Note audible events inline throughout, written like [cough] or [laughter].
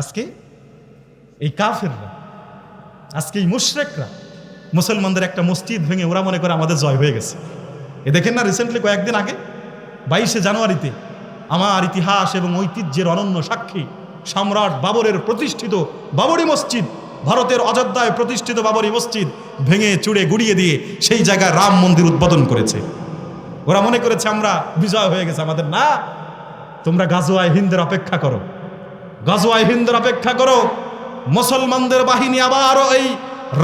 আজকে এই কাফেররা, আজকে এই মুশরেকরা মুসলমানদের একটা মসজিদ ভেঙে ওরা মনে করে আমাদের জয় হয়ে গেছে। এ দেখেন না রিসেন্টলি কয়েকদিন আগে বাইশে জানুয়ারিতে আমার ইতিহাস এবং ঐতিহ্যের অনন্য সাক্ষী সম্রাট বাবরের প্রতিষ্ঠিত বাবরি মসজিদ, ভারতের অযোধ্যায় প্রতিষ্ঠিত বাবরি মসজিদ ভেঙে চুড়ে গুড়িয়ে দিয়ে সেই জায়গায় রাম মন্দির উদ্বোধন করেছে। ওরা মনে করেছে আমরা বিজয় হয়ে গেছে আমাদের। না, তোমরা গাজোয়ায় হিন্দের অপেক্ষা করো। গাজোয়ায় হিন্দের অপেক্ষা করো। মুসলমানদের বাহিনী আবারও এই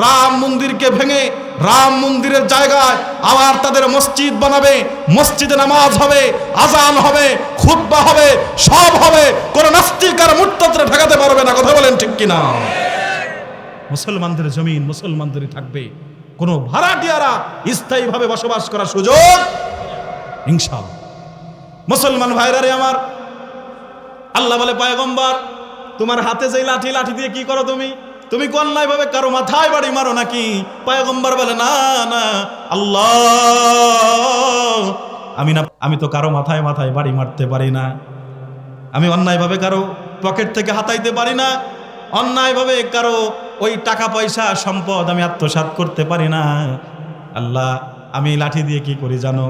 রাম মন্দিরকে ভেঙে, রাম মন্দিরের জায়গায় আবার তাদের মসজিদ বানাবে। মসজিদে নামাজ হবে, আজান হবে, খুতবা হবে, সব হবে। কোন নাস্তিক আর মুর্তাদরা ঠেকাতে পারবে না। কথা বলেন ঠিক কিনা? মুসলমানদের জমিন মুসলমানদেরই থাকবে। কোনো ভাড়াটিয়ারা স্থায়ীভাবে বসবাস করার সুযোগ ইনশাআল্লাহ। মুসলমান ভাইরা রে আমার, আল্লাহ বলে, পায়গম্বর তোমার হাতে যেই লাঠি লাঠি দিয়ে কি করো তুমি? তুমি কন্যায় ভাবে কারও মাথায় বাড়ি মারো নাকি? পায়গম্বর বলে, না না, আল্লাহ, আমি না, আমি তো কারও মাথায় মাথায় বাড়ি মারতে পারি না। আমি অন্যায়ভাবে কারও পকেট থেকে হাতাইতে পারি না। অন্যায়ভাবে কারও ওই টাকা পয়সা, সম্পদ আমি আত্মসাৎ করতে পারি না। আল্লাহ আমি লাঠি দিয়ে কি করি জানো?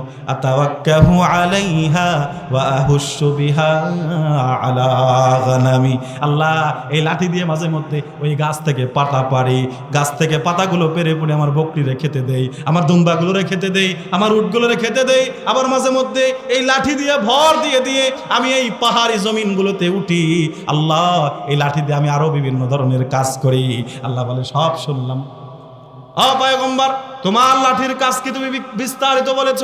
আল্লাহ, এই লাঠি দিয়ে মাঝে মধ্যে ওই গাছ থেকে পাতা পারি গাছ থেকে পাতাগুলো পেরে পড়ে আমার বকরিরে খেতে দেই, আমার দুম্বাগুলোরে খেতে দেই, আমার উটগুলোরে খেতে দেই, আবার মাঝে মধ্যে এই লাঠি দিয়ে ভর দিয়ে দিয়ে আমি এই পাহাড়ি জমিনগুলোতে উঠি। আল্লাহ, এই লাঠি দিয়ে আমি আরও বিভিন্ন ধরনের কাজ করি। আল্লাহ বলে, সব শুনলাম। অপয়গম্বর তোমার লাঠির কাজ কি তুমি বিস্তারিত বলেছ?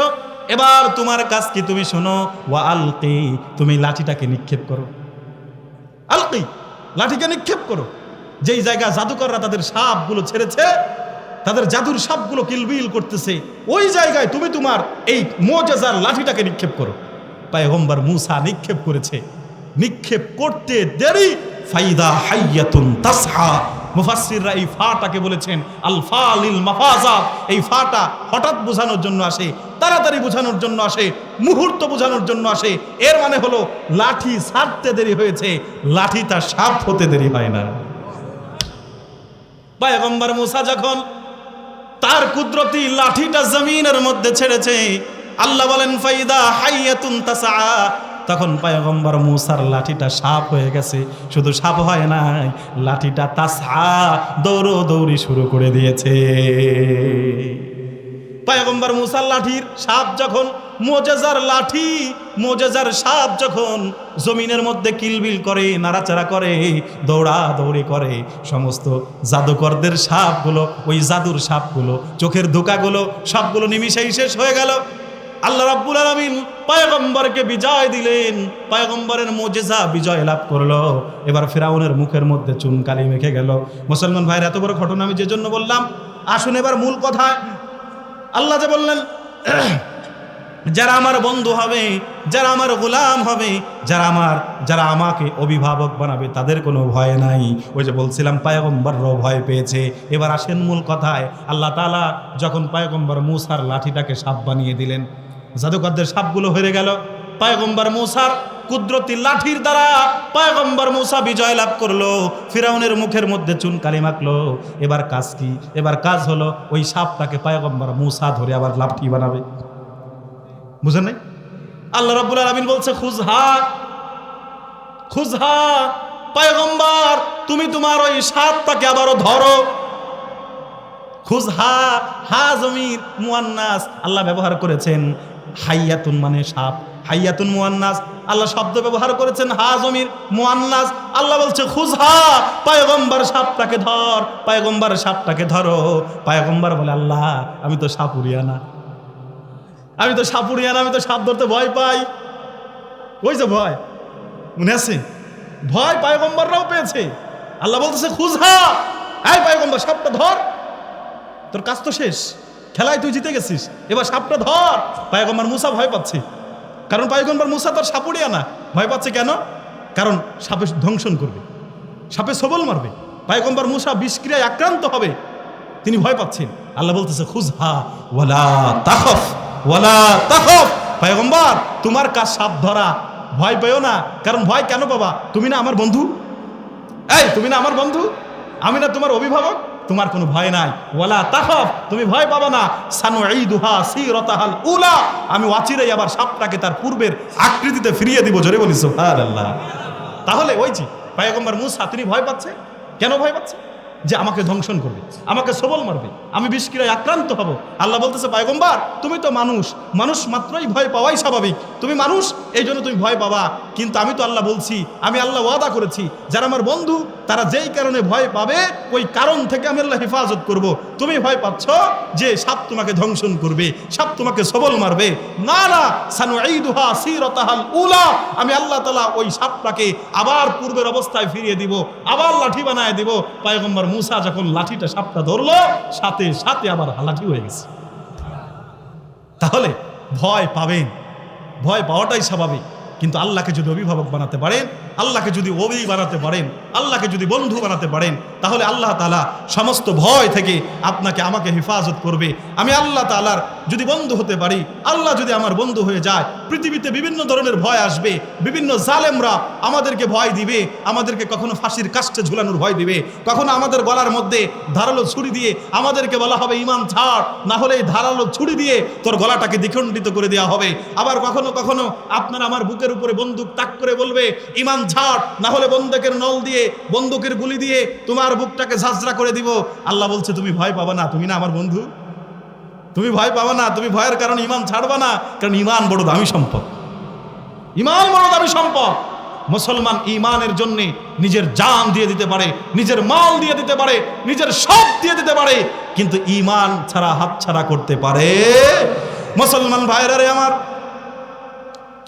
এবার তোমার কাজ কি তুমি শোনো। ওয়া আলকি, তুমি লাঠিটাকে নিক্ষেপ করো। আলকি, লাঠিকে নিক্ষেপ করো। যেই জায়গা জাদুকররা তাদের সাপগুলো ছেড়েছে, তাদের জাদুর সাপগুলো কিলবিল করতেছে, ওই জায়গায় তুমি তোমার এই মোজেজার লাঠিটাকে নিক্ষেপ করো। পায়গম্বর মুসা নিক্ষেপ করেছে। নিক্ষেপ করতে দেরি, ফাইদা হাইয়াতুন তাসহা। মুফাসসিররা এই ফাটাকে বলেছেন আল ফালিল মাফাজা। এই ফাটা হঠাৎ বোঝানোর জন্য আসে, তাড়াতাড়ি বোঝানোর জন্য আসে, মুহূর্ত বোঝানোর জন্য আসে। এর মানে হলো, লাঠি ছাড়তে দেরি হয়েছে লাঠি তার সাপ হতে দেরি হয় না। পায়গম্বর মুসা যখন তার কুদরতি লাঠিটা জমিনের মধ্যে ছেড়েছে, আল্লাহ বলেন, ফাইদা হাইয়াতুন তাসা তখন পায়গম্বর মুসার লাঠিটা সাপ হয়ে গেছে। শুধু সাপ হয় নাই, লাঠিটা তাসা দৌড়ো দৌড়ি শুরু করে দিয়েছে। পায়গম্বর মুসার লাঠির সাপ যখন, মোজেজার লাঠি, মোজেজার সাপ যখন জমিনের মধ্যে কিলবিল করে, নাড়াচাড়া করে দৌড়া দৌড়ি করে, সমস্ত জাদুকরদের সাপগুলো, ওই জাদুর সাপগুলো, চোখের ধোকাগুলো, সবগুলো নিমিশেই শেষ হয়ে গেল। আল্লাহ রাব্বুল আলামিন পয়গম্বরকে বিজয় দিলেন। পয়গম্বরের মোজেজা বিজয় লাভ করল। এবার ফেরাউনের মুখের মধ্যে চুনকালি মেখে গেল। মুসলমান ভাইয়ের এত বড় ঘটনা আমি যে জন্য বললাম, আসুন এবার মূল কথায়। আল্লাহ যে বললেন, যারা আমার বন্ধু হবে, যারা আমার গোলাম হবে, যারা আমার, যারা আমাকে অভিভাবক বানাবে, তাদের কোনো ভয় নাই। ওই যে বলছিলাম পায়গম্বরও ভয় পেয়েছে। এবার আসেন মূল কথায়। আল্লাহ তালা যখন পায়গম্বর মুসার লাঠিটাকে সাপ বানিয়ে দিলেন জাদুকরদের সাপগুলো হয়ে গেল। পায়গম্বর মুসার কুদরতি লাঠির দ্বারা পায়গম্বর মুসা বিজয় লাভ করল। ফিরাউনের মুখের মধ্যে চুন কালি মাখলো। এবার কাজ কি? এবার কাজ হলো ওই সাপটাকে পায়গম্বর মুসা ধরে আবার লাঠি বানাবে। বুঝেন নাই? আল্লাহ রাব্বুল আলামিন বলছে, খুজহা খুজহা, পায়গম্বর, তুমি তোমার ওই সাপটাকে আবারও ধরো। খুজহা হা জমির মুয়ান্নাস আল্লাহ ব্যবহার করেছেন। হাইয়াতুন মানে সাপ, হাইয়াতুন মুয়ান্নাস। আল্লাহ শব্দ ব্যবহার করেছেন, হা জমির মুয়ান্নাস। আল্লাহ বলছে, খুজহা, পায়গম্বর সাপটাকে ধর, পায়গম্বর সাপটাকে ধরো। পায়গম্বর বলে, আল্লাহ, আমি তো সাপুরিয়া না আমি তো সাপুরিয়া না আমি তো সাপ ধরতে ভয় পাই। ওই যে ভয়, মনে আছে? ভয় পায়গম্বররাও পেয়েছে। আল্লাহ বলতেছে, খুজহা, এই পায়গম্বর সাপটা ধর। তোর কাজ তো শেষ। খেলায় তুই জিতে গেছিস। এবার সাপটা ধর। পায়গম্বর মুসা ভয় পাচ্ছে। কারণ পায়গম্বর মুসা তোর সাপুড়িয়া না। ভয় পাচ্ছে কেন? কারণ সাপে ধ্বংসন করবে। সাপে সবল মারবে। পায়গম্বর মুসা বিষক্রিয়ায় আক্রান্ত হবে। তিনি ভয় পাচ্ছেন। আল্লাহ বলতেছে, খুজহা ওয়ালা তাখফ ওয়ালা তাখফ। পায়গম্বর, তোমার কাজ সাপ ধরা। ভয় পেও না। কারণ ভয় কেন বাবা তুমি না আমার বন্ধু? এই, তুমি না আমার বন্ধু? আমি না তোমার অভিভাবক? তোমার কোনো ভয় নাই। ওয়ালা তাহফ তুমি ভয় পাবা না। সানু এই দুহা ঈদুহা সিরতাহাল উলা। আমি ওয়াচিরাই আবার সাপটাকে তার পূর্বের আকৃতিতে ফিরিয়ে দিব। জোরে বলি, সুবহানাল্লাহ। তাহলে ওই যে, পায়গম্বর মুসা, তিনি ভয় পাচ্ছে? কেন ভয় পাচ্ছে? যে আমাকে ধ্বংসন করবে, আমাকে সবল মারবে, আমি বিষক্রিয়ায় আক্রান্ত হব। আল্লাহ বলতেছে, পায়গম্বার, তুমি তো মানুষ মানুষ মাত্রই ভয় পাওয়াই স্বাভাবিক। তুমি মানুষ, এই জন্য তুমি ভয় পাবা। কিন্তু আমি তো আল্লাহ বলছি, আমি আল্লাহ ওয়াদা করেছি, যারা আমার বন্ধু, তারা যেই কারণে ভয় পাবে, ওই কারণ থেকে আমি আল্লাহ হেফাজত করব। তুমি ভয় পাচ্ছ যে সাপ তোমাকে ধ্বংসন করবে, সাপ তোমাকে সবল মারবে। না না সানু ঈদুহা সিরতাহাল উলা, আমি আল্লাহ তালা ওই সাপটাকে আবার পূর্বের অবস্থায় ফিরিয়ে দিব, আবার লাঠি বানায় দিব। পায়গম্বর মুসা যখন লাঠিটা সাপটা ধরলো, সাথে সাথে আবার লাঠি হয়ে গেছে। তাহলে ভয় পাবেন। ভয় পাওয়াটাই স্বাভাবিক। কিন্তু আল্লাহকে যদি অভিভাবক বানাতে পারেন আল্লাহকে যদি অভি বানাতে পারেন, আল্লাহকে যদি বন্ধু বানাতে পারেন, তাহলে আল্লাহ তালা সমস্ত ভয় থেকে আপনাকে আমাকে হেফাজত করবে। আমি আল্লাহ তালার যদি বন্ধু হতে পারি, আল্লাহ যদি আমার বন্ধু হয়ে যায়, পৃথিবীতে বিভিন্ন ধরনের ভয় আসবে, বিভিন্ন জালেমরা আমাদেরকে ভয় দিবে, আমাদেরকে কখনো ফাঁসির কাষ্টে ঝুলানোর ভয় দিবে, কখনো আমাদের গলার মধ্যে ধারালো ছুরি দিয়ে আমাদেরকে বলা হবে, ইমান ছাড়, না হলে এই ধারালো ছুরি দিয়ে তোর গলাটাকে দ্বিখণ্ডিত করে দেওয়া হবে। আবার কখনো কখনো আপনার আমার বুকের উপরে বন্দুক তাক করে বলবে, ইমান ছাড় না হলে বন্দুকের নল দিয়ে, বন্দুকের গুলি দিয়ে তোমার বুকটাকে ঝাঁঝরা করে দিব। আল্লাহ বলছে, তুমি ভয় পাবা না, তুমি না আমার বন্ধু। তুমি ভয় পাবা না, তুমি ভয়ের কারণে ইমান ছাড়বা না, কারণ ইমান বড় দামি সম্পদ। ইমান বড় দামি সম্পদ। মুসলমান ইমানের জন্য নিজের জান দিয়ে দিতে পারে, নিজের মাল দিয়ে দিতে পারে, নিজের সব দিয়ে দিতে পারে, কিন্তু ইমান ছাড়া, হাত ছাড়া করতে পারে। মুসলমান ভাইরা রে আমার,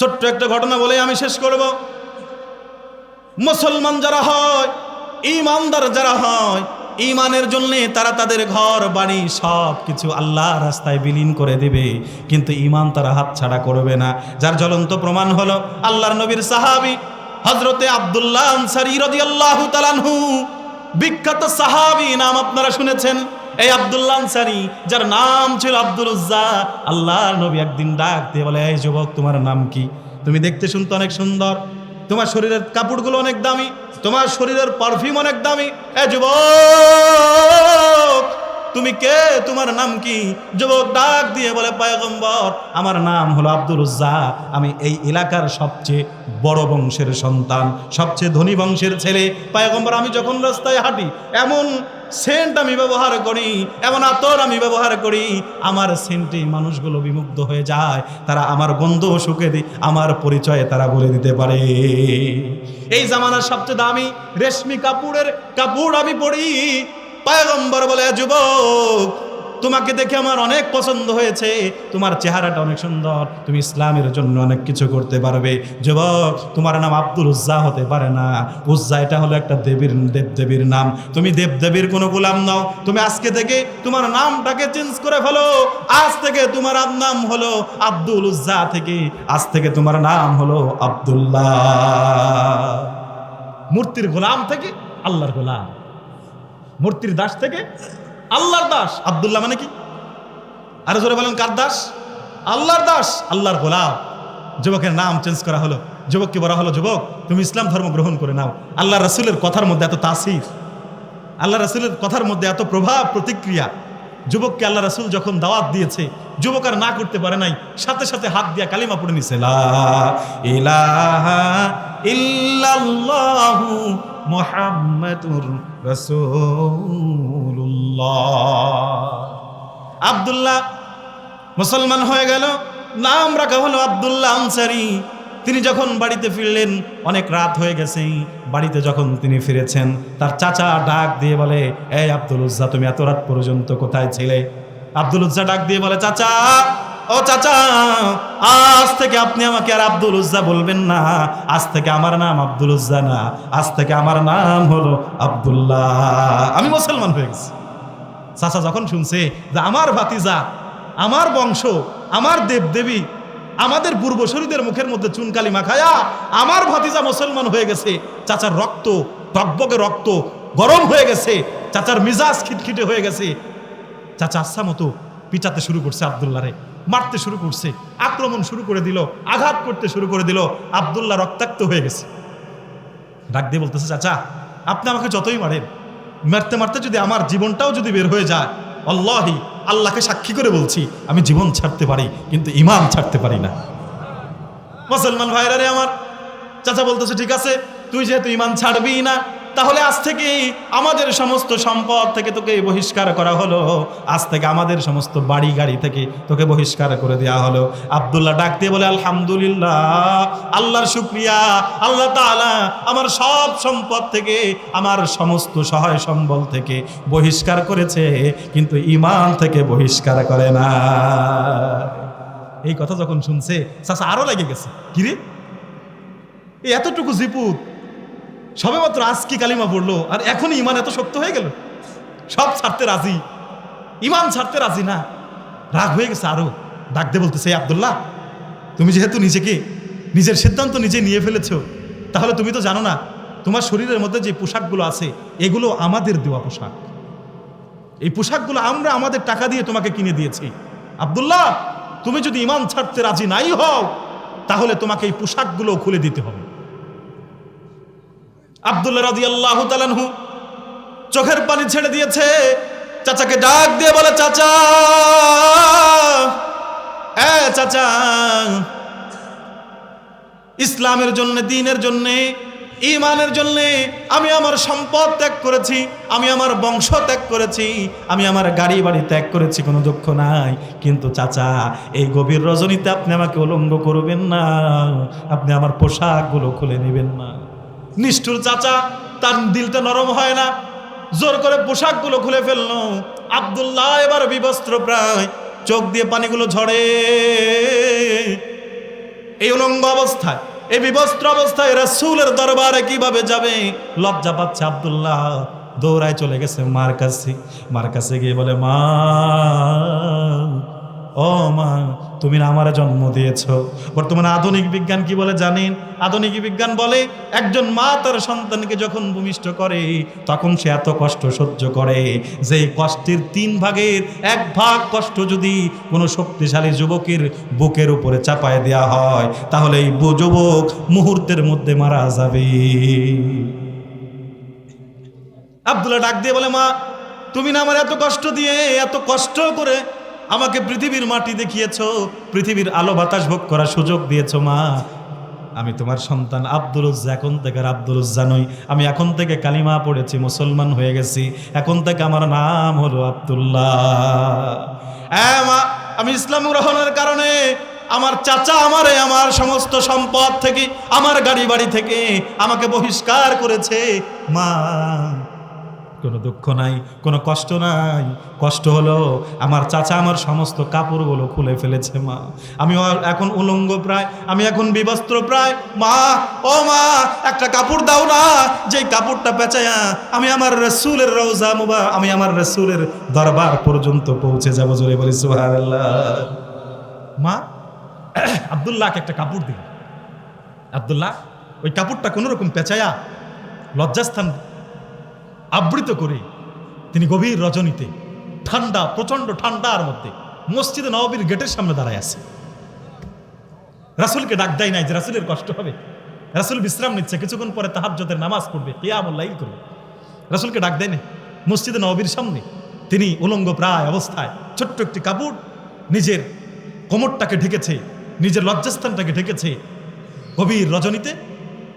ছোট্ট একটা ঘটনা বলে আমি শেষ করব। মুসলমান যারা হয় ইমানদার যারা হয় ইমানের জন্য তারা তাদের ঘর, বাড়ি সব কিছু আল্লাহ রাস্তায় বিলীন করে দেবে। কিন্তু ইমান তারা হাতছাড়া করবে না। যার জ্বলন্ত প্রমাণ হলো আল্লাহর নবীর সাহাবি হজরতে আবদুল্লাহ আনসারি রাদিয়াল্লাহু তাআলাহু বিখ্যাত সাহাবি নাম আপনারা শুনেছেন? এই আব্দুল্লাহ আনসারি, যার নাম ছিল আব্দুল উজ্জা, আল্লাহর নবী একদিন ডাক দিয়ে বলে, এই যুবক, তোমার নাম কি? তুমি দেখতে শুনতে অনেক সুন্দর। তোমার শরীরের কাপড়গুলো অনেক দামি তোমার শরীরের পারফিউম অনেক দামি। এ যুবক তুমি কে? তোমার নাম কি? যুবক ডাক দিয়ে বলে, পায়গম্বর, আমার নাম হলো আব্দুল উজ্জা আমি এই এলাকার সবচেয়ে বড় বংশের সন্তান, সবচেয়ে ধনী বংশের ছেলে। পায়গম্বর, আমি যখন রাস্তায় হাঁটি, এমন সেন্ট আমি ব্যবহার করি, এমন আতর আমি ব্যবহার করি, আমার সেন্টে মানুষগুলো বিমুগ্ধ হয়ে যায়। তারা আমার গন্ধ শুকে দি, আমার পরিচয়ে তারা বলে দিতে পারে। এই জামানার সবচেয়ে দামি রেশমি কাপড়ের কাপড় আমি পরি। পায়গম্বর বলে যুবক, তোমাকে দেখে আমার অনেক পছন্দ হয়েছে। তোমার চেহারাটা অনেক সুন্দর। তুমি ইসলামের জন্য অনেক কিছু করতে পারবে। যুবক, তোমার নাম আব্দুল উজ্জা হতে পারে না। উজ্জা এটা হলো একটা দেবীর, দেবদেবীর নাম। তুমি দেবদেবীর কোনো গোলাম নাও। তুমি আজকে থেকে তোমার নামটাকে চেঞ্জ করে ফেলো। আজ থেকে তোমার নাম হলো আব্দুল উজ্জা থেকে। আজ থেকে তোমার নাম হলো আব্দুল্লাহ। মূর্তির গোলাম থেকে আল্লাহর গোলাম। মূর্তির দাস থেকে? আল্লাহর দাস। আবদুল্লাহ মানে কি? আরও জোরে বলেন, কার দাস? আল্লাহর দাস। আল্লাহর গোলাম। যুবকের নাম চেঞ্জ করা হলো। যুবককে বলা হলো, যুবক, তুমি ইসলাম ধর্ম গ্রহণ করে নাও। আল্লাহ রসুলের কথার মধ্যে এত তাসির। আল্লাহ রসুলের কথার মধ্যে এত প্রভাব, প্রতিক্রিয়া। যুবককে আল্লাহ রাসুল যখন দাওয়াত দিয়েছে, যুবক আর না করতে পারে নাই, সাথে সাথে হাত দিয়া কালিমা পড়ে নিছে মুহাম্মাদুর আব্দুল্লাহ মুসলমান হয়ে গেল। নাম রাখা হলো আবদুল্লাহ আনসারি। তিনি যখন বাড়িতে ফিরলেন, অনেক রাত হয়ে গেছে। বাড়িতে যখন তিনি ফিরেছেন, তার চাচা ডাক দিয়ে বলে, এই আব্দুল উজ্জা, তুমি এত রাত পর্যন্ত কোথায় ছিলে? আব্দুল উজ্জা ডাক দিয়ে বলে, চাচা, ও চাচা, আজ থেকে আপনি আমাকে আর আব্দুল উজ্জা বলবেন না। আজ থেকে আমার নাম আব্দুল উজ্জা না। আজ থেকে আমার নাম হলো আব্দুল্লাহ। আমি মুসলমান হয়ে গেছি। চাচা যখন শুনছে যে আমার ভাতিজা, আমার বংশ, আমার দেবদেবী আমাদের পূর্বশরীদের মুখের মধ্যে চুনকালি মাখায়া আমার ভাতিজা মুসলমান হয়ে গেছে, চাচার রক্ত, টকবকে রক্ত গরম হয়ে গেছে, চাচার মিজাজ খিটখিটে হয়ে গেছে। চাচা আচ্ছা মতো পিটাতে শুরু করছে আবদুল্লারে মারতে শুরু করছে, আক্রমণ শুরু করে দিল, আঘাত করতে শুরু করে দিল, আবদুল্লাহ রক্তাক্ত হয়ে গেছে। ডাক দিয়ে বলতেছে, চাচা, আপনি আমাকে যতই মারেন, মারতে মারতে যদি আমার জীবনটাও যদি বের হয়ে যায়, আল্লাহি আল্লাহকে সাক্ষী করে বলছি, আমি জীবন ছাড়তে পারি, কিন্তু ইমান ছাড়তে পারি না। মুসলমান ভাইরা রে আমার, চাচা বলতেছে, ঠিক আছে, তুই যেহেতু ইমান ছাড়বি না তাহলে আজ থেকে আমাদের সমস্ত সম্পদ থেকে তোকে বহিষ্কার করা হলো। আজ থেকে আমাদের সমস্ত বাড়ি, গাড়ি থেকে তোকে বহিষ্কার করে দেওয়া হলো। আবদুল্লাহ ডাক দিয়ে বলে, আলহামদুলিল্লাহ, আল্লাহর শুক্রিয়া। আল্লাহ তাআলা আমার সব সম্পদ থেকে, আমার সমস্ত সহায় সম্বল থেকে বহিষ্কার করেছে, কিন্তু ইমান থেকে বহিষ্কার করে না। এই কথা যখন শুনছে, চাচা আরও লেগে গেছে। কিরে এতটুকু জিপুত সবে মাত্র আজকে কালিমা পড়ল, আর এখনই ইমান এত শক্ত হয়ে গেল? সব ছাড়তে রাজি? ইমান ছাড়তে রাজি না? রাগ হয়ে গেছে আরও। ডাক দিয়ে বলতেছে, "এই আব্দুল্লাহ, তুমি যেহেতু নিজেকে, নিজের সিদ্ধান্ত নিজে নিয়ে ফেলেছো, তাহলে তুমি তো জানো না, তোমার শরীরের মধ্যে যে পোশাকগুলো আছে, এগুলো আমাদের দেওয়া পোশাক। এই পোশাকগুলো আমরা আমাদের টাকা দিয়ে তোমাকে কিনে দিয়েছি। আব্দুল্লাহ, তুমি যদি ইমান ছাড়তে রাজি নাই হও, তাহলে তোমাকে এই পোশাকগুলো খুলে দিতে হবে। আব্দুল্লাহ রাজি আল্লাহ তালানহু চোখের পানি ছেড়ে দিয়েছে। চাচাকে ডাক দিয়ে বলে, চাচা! এ চাচা! ইসলামের জন্য, দিনের জন্যে ইমানের জন্যে আমি আমার সম্পদ ত্যাগ করেছি, আমি আমার বংশ ত্যাগ করেছি, আমি আমার গাড়ি বাড়ি ত্যাগ করেছি, কোনো দুঃখ নাই। কিন্তু চাচা, এই গভীর রজনীতে আপনি আমাকে উলঙ্গ করবেন না, আপনি আমার পোশাকগুলো খুলে নেবেন না। নিষ্ঠুর চাচা, তার দিলটা নরম হয় না। জোর করে পোশাকগুলো খুলে ফেলল। আব্দুল্লাহ এবার বিবস্ত্র প্রায়, চোখ দিয়ে পানিগুলো ঝরে। এই উলঙ্গ অবস্থায়, এই বিবস্ত্র অবস্থায় রাসূলের দরবারে কীভাবে যাবে? লজ্জা পাচ্ছে আব্দুল্লাহ। দৌড়ায় চলে গেছে মার কাছে। মার কাছে গিয়ে বলে, মা ও মা, তুমি আমার জন্ম দিয়েছ। বর্তমানে আধুনিক বিজ্ঞান কি বলে জানেন? আধুনিক বিজ্ঞান বলে একজন মা তার সন্তানকে যখন ভূমিষ্ঠ করে, তখন সে এত কষ্ট সহ্য করে। যে কষ্টের তিন ভাগের এক ভাগ কষ্ট যদি কোনো শক্তিশালী যুবকের বুকের উপরে চাপায় দেয়া হয়, তাহলে এই যুবক মুহূর্তের মধ্যে মারা যাবে। আব্দুল্লাহ ডাক দিয়ে বলে, মা, তুমি না আমার এত কষ্ট দিয়ে, এত কষ্ট করে আমাকে পৃথিবীর মাটি দেখিয়েছো, পৃথিবীর আলো বাতাস ভোগ করার সুযোগ দিয়েছ মা। আমি তোমার সন্তান আব্দুল উজ্জা, এখন থেকে আর আব্দুল উজ্জা নই। আমি এখন থেকে কালিমা পড়েছি, মুসলমান হয়ে গেছি। এখন থেকে আমার নাম হলো আব্দুল্লাহ। মা, আমি ইসলাম গ্রহণের কারণে আমার চাচা আমারে আমার সমস্ত সম্পদ থেকে, আমার গাড়ি বাড়ি থেকে আমাকে বহিষ্কার করেছে। মা কোনো দুঃখ নাই, কোনো কষ্ট নাই। কষ্ট হলো আমার চাচা আমার সমস্ত কাপড়গুলো খুলে ফেলেছে মা। আমি এখন উলঙ্গ প্রায়, আমি এখন বিবস্ত্র প্রায়। মা, ও মা, একটা কাপড় দাও না। যেই কাপড়টা পেঁচায়া আমি আমার রসুলের রওজা মুবা আমি আমার রসুলের দরবার পর্যন্ত পৌঁছে যাব জোরে বলি, সুবহানাল্লাহ। মা, [clears throat] আবদুল্লাহকে একটা কাপড় দিল আবদুল্লাহ, ওই কাপড়টা কোনো রকম পেঁচায়া লজ্জাস্থান আবৃত করে তিনি গভীর রজনীতে, ঠান্ডা, প্রচণ্ড ঠান্ডার মধ্যে মসজিদে নববীর গেটের সামনে দাঁড়ায় আছে। রাসুলকে ডাক দেয় নাই যে রাসুলের কষ্ট হবে। রাসুল বিশ্রাম নিচ্ছে, কিছুক্ষণ পরে তাহাজ্জতের নামাজ পড়বে কেয়ামুল্লাইল করবে। রাসুলকে ডাক দেয় না মসজিদে নববীর সামনে তিনি উলঙ্গ প্রায় অবস্থায় ছোট্ট একটি কাপড়, নিজের কোমরটাকে ঢেকেছে, নিজের লজ্জাস্থানটাকে ঢেকেছে। গভীর রজনীতে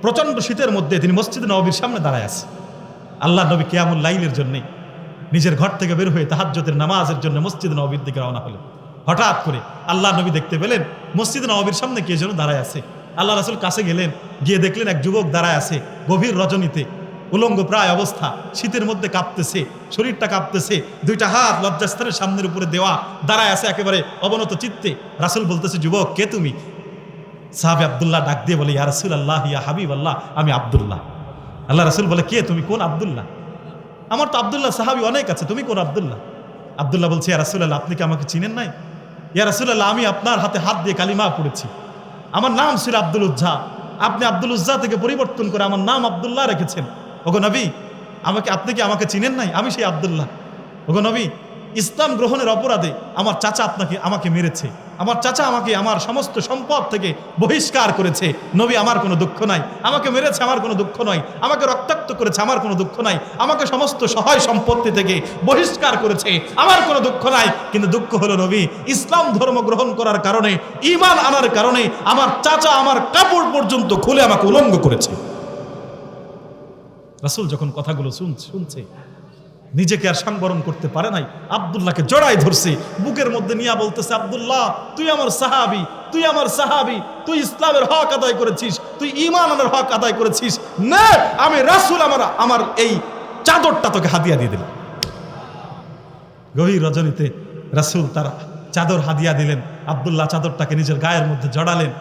প্রচণ্ড শীতের মধ্যে তিনি মসজিদে নববীর সামনে দাঁড়ায় আছে। আল্লাহ নবী কেয়ামুল লাইলের জন্যে নিজের ঘর থেকে বের হয়ে তাহাজ্জতের নামাজের জন্য মসজিদ নবীর দিকে রওনা হলেন। হঠাৎ করে আল্লাহ নবী দেখতে পেলেন, মসজিদ নবীর সামনে কে যেন দাঁড়ায় আছে। আল্লাহ রাসুল কাছে গেলেন, গিয়ে দেখলেন এক যুবক দাঁড়ায় আছে, গভীর রজনীতে, উলঙ্গ প্রায় অবস্থা, শীতের মধ্যে কাঁপতেছে, শরীরটা কাঁপতেছে, দুইটা হাত লজ্জাস্থানের সামনের উপরে দেওয়া, দাঁড়ায় আছে একেবারে অবনত চিত্তে। রাসুল বলতেছে, যুবক, কে তুমি? সাহাবে আবদুল্লাহ ডাক দিয়ে বলে, ইয়া রাসুল আল্লাহ ইয়া হাবিব আল্লাহ আমি আবদুল্লাহ। আল্লাহ রাসুল বলে, কে তুমি? কোন আবদুল্লাহ? আমার তো আবদুল্লাহ সাহাবি অনেক আছে, তুমি কোন আবদুল্লাহ? আবদুল্লাহ বলছে, ইয়া রাসুল্লাহ আপনি কি আমাকে চিনেন নাই? ইয়া রাসুল্লাহ আমি আপনার হাতে হাত দিয়ে কালিমা পড়েছি। আমার নাম ছিল আব্দুল উজ্জা। আপনি আব্দুল উজ্জা থেকে পরিবর্তন করে আমার নাম আবদুল্লাহ রেখেছেন। ওগো নবী, আমাকে, আপনি কি আমাকে চিনেন নাই? আমি সেই আবদুল্লাহ। ওগো নবী, ইসলাম গ্রহণের অপরাধে আমার চাচা আপনাকে, আমাকে মেরেছে। আমার চাচা আমাকে আমার সমস্ত সম্পদ থেকে বহিষ্কার করেছে। নবী, আমার কোনো দুঃখ নাই। আমাকে মেরেছে, আমার কোনো দুঃখ নয়। আমাকে রক্তাক্ত করেছে, আমার কোনো দুঃখ নাই। আমাকে সমস্ত সহায় সম্পত্তি থেকে বহিষ্কার করেছে, আমার কোনো দুঃখ নাই। কিন্তু দুঃখ হলো নবী, ইসলাম ধর্ম গ্রহণ করার কারণে ইমান আনার কারণে আমার চাচা আমার কাপড় পর্যন্ত খুলে আমাকে উলঙ্গ করেছে। রাসূল যখন কথাগুলো শুন, শুনছে নিজেকে আর সংবরণ করতে পারে নাই। আব্দুল্লাহকে জড়াই ধরছে, বুকের মধ্যে নিয়ে বলতেছে, আব্দুল্লাহ, তুই আমার সাহাবি, তুই আমার সাহাবি, তুই ইসলামের হক আদায় করেছিস, তুই ইমানের হক আদায় করেছিস। না আমি রাসূল আমার আমার এই চাদরটা তোকে হাদিয়া দিয়ে দিলাম। গভীর রজনীতে রাসূল তার চাদর হাদিয়া দিলেন, আবদুল্লাহ চাদরটাকে নিজের গায়ের মধ্যে জড়ালেন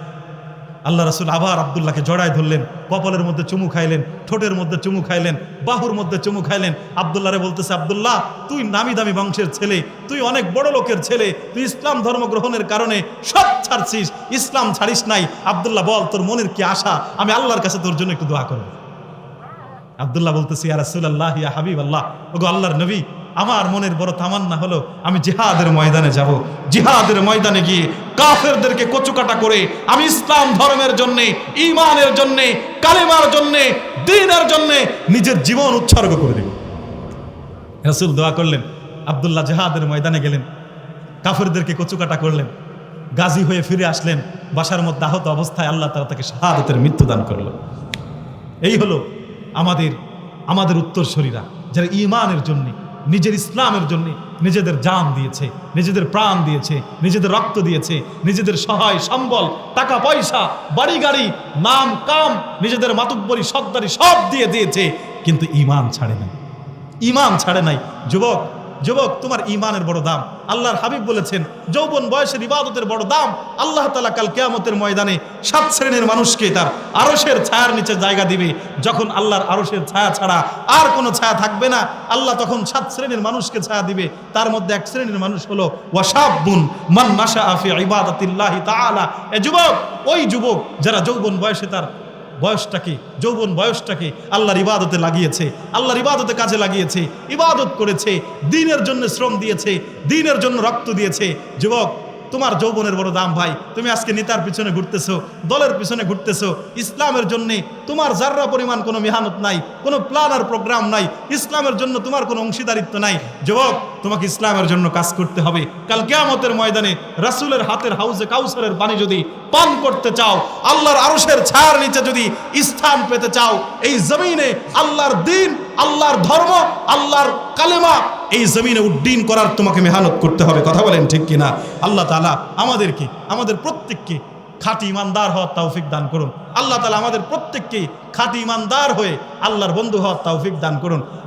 আল্লাহ রাসুল আবার আবদুল্লাহকে জড়ায় ধরলেন, কপালের মধ্যে চুমু খাইলেন, ঠোঁটের মধ্যে চুমু খাইলেন, বাহুর মধ্যে চুমু খাইলেন। আবদুল্লাহরে বলতেছে, আবদুল্লাহ, তুই নামি দামি বংশের ছেলে, তুই অনেক বড় লোকের ছেলে, তুই ইসলাম ধর্ম গ্রহণের কারণে সব ছাড়ছিস, ইসলাম ছাড়িস নাই। আবদুল্লাহ, বল, তোর মনের কি আশা? আমি আল্লাহর কাছে তোর জন্য একটু দোয়া করব। আবদুল্লাহ বলতেছি, ইয়া রাসূলুল্লাহ, ইয়া হাবিব আল্লাহ ওগো আল্লাহর নবী আমার মনের বড় তামান্না হলো, আমি জিহাদের ময়দানে যাব। জিহাদের ময়দানে গিয়ে কাফেরদেরকে কচুকাটা করে আমি ইসলাম ধর্মের জন্যে ইমানের জন্যে, কালিমার জন্যে দ্বীনের জন্য নিজের জীবন উৎসর্গ করে দেব। রাসূল দোয়া করলেন, আবদুল্লাহ জেহাদের ময়দানে গেলেন, কাফেরদেরকে কচুকাটা করলেন, গাজী হয়ে ফিরে আসলেন, বাসার মধ্যে আহত অবস্থায় আল্লাহ তারা তাকে শাহাদতের মৃত্যু দান করল। এই হলো আমাদের আমাদের উত্তরসূরিরা, যারা ইমানের জন্য নিজের ইসলামের জন্য নিজেদের জান দিয়েছে, নিজেদের প্রাণ দিয়েছে, নিজেদের রক্ত দিয়েছে, নিজেদের সহায় সম্বল, টাকা পয়সা, বাড়ি গাড়ি, নাম কাম, নিজেদের মাতুব্বরি সর্দারি সব দিয়ে দিয়েছে, কিন্তু ইমান ছাড়ে নাই। ইমান ছাড়ে নাই। যুবক যুবক, তোমার ইমানের বড় দাম। আল্লাহর হাবিব বলেছেন, যৌবন বয়সের ইবাদতের বড় দাম। আল্লাহ তালা কাল কেয়ামতের ময়দানে সাত শ্রেণির মানুষকে তার আরসের ছায়ার নিচে জায়গা দিবে। যখন আল্লাহর আরসের ছায়া ছাড়া আর কোনো ছায়া থাকবে না, আল্লাহ তখন সাত শ্রেণির মানুষকে ছায়া দিবে। তার মধ্যে এক শ্রেণির মানুষ হলো ওয়াসাবুন মান নাশা আফি ইবাদাতিল্লাহি তাআলা। এ যুবক, ওই যুবক যারা যৌবন বয়সে তার বয়সটাকে যৌবন বয়সটাকে আল্লাহর ইবাদতে লাগিয়েছে, আল্লাহর ইবাদতে কাজে লাগিয়েছে, ইবাদত করেছে, দিনের জন্য শ্রম দিয়েছে, দিনের জন্য রক্ত দিয়েছে। যুবক তোমার যৌবনের বড় দাম ভাই, তুমি আজকে নেতার পিছনে ঘুরতেছো, দলের পিছনে ঘুরতেছো, ইসলামের জন্য তোমার যার্রা পরিমাণ কোনো মেহানত নাই, কোনো প্ল্যান আর প্রোগ্রাম নাই, ইসলামের জন্য তোমার কোনো অংশীদারিত্ব নাই, যুবক, তোমাকে ইসলামের জন্য কাজ করতে হবে। কাল কেয়ামতের ময়দানে রাসূলের হাতের হাউজে কাউসারের পানি যদি পান করতে চাও, আল্লাহর আরশের ছায়ার নিচে যদি স্থান পেতে চাও, এই জমিনে আল্লাহর দিন, আল্লাহর ধর্ম, আল্লাহর কালেমা এই জমিনে উড্ডীন করার তোমাকে মেহনত করতে হবে। কথা বলেন ঠিক কিনা? আল্লাহ তালা আমাদেরকে, আমাদের প্রত্যেককে খাটি ইমানদার হওয়ার তৌফিক দান করুন। আল্লাহ তালা আমাদের প্রত্যেককে খাটি ইমানদার হয়ে আল্লাহর বন্ধু হওয়ার তৌফিক দান করুন।